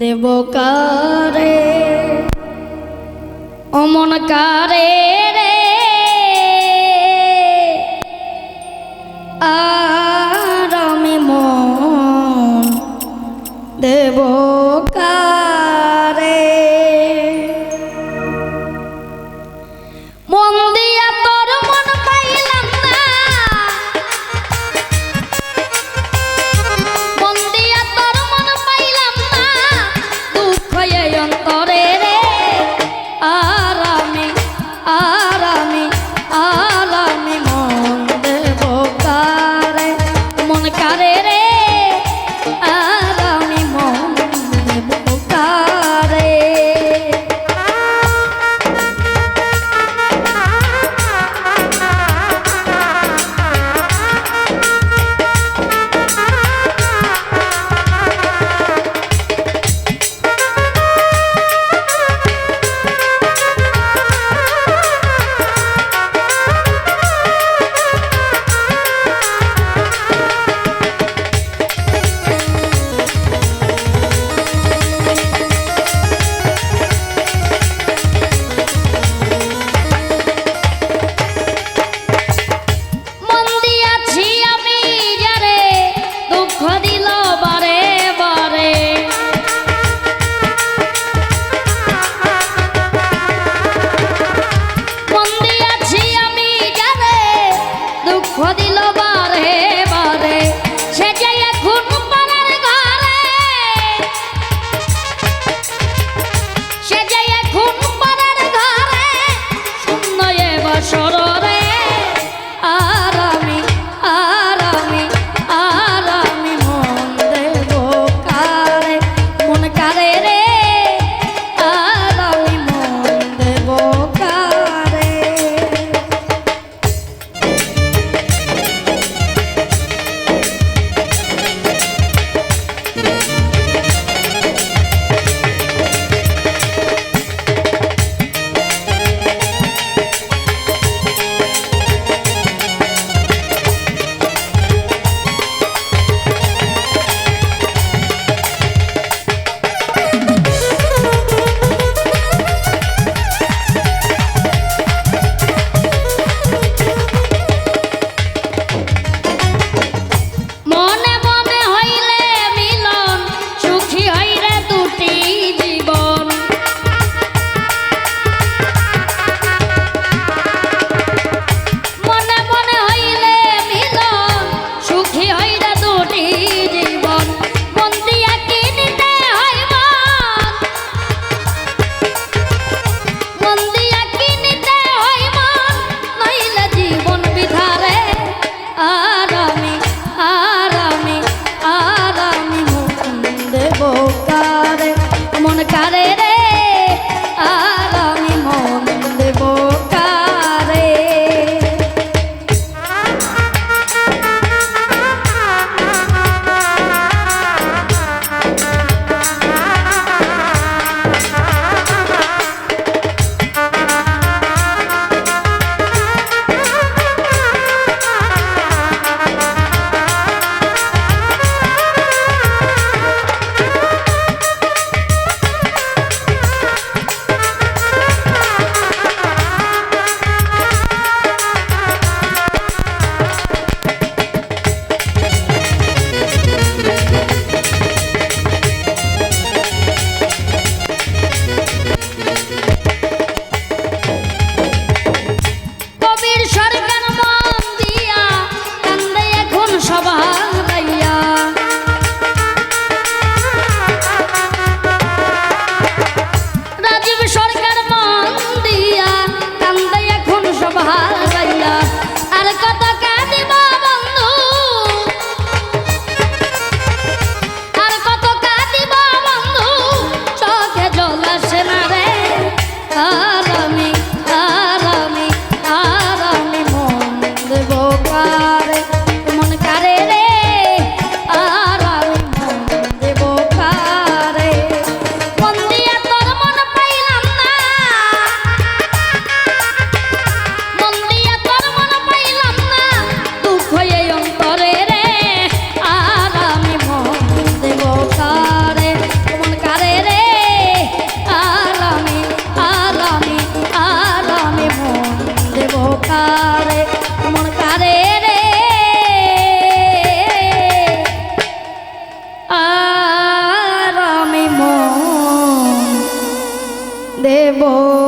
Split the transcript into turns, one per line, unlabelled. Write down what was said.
দেব কারে অমন কারে রে। আর আমি মন দেব দিল বারে বারে সে যে এখন পাড়ার ঘরে। সে যে এখন পাড়ার ঘরে। শূন্য মন কারে রে? দেব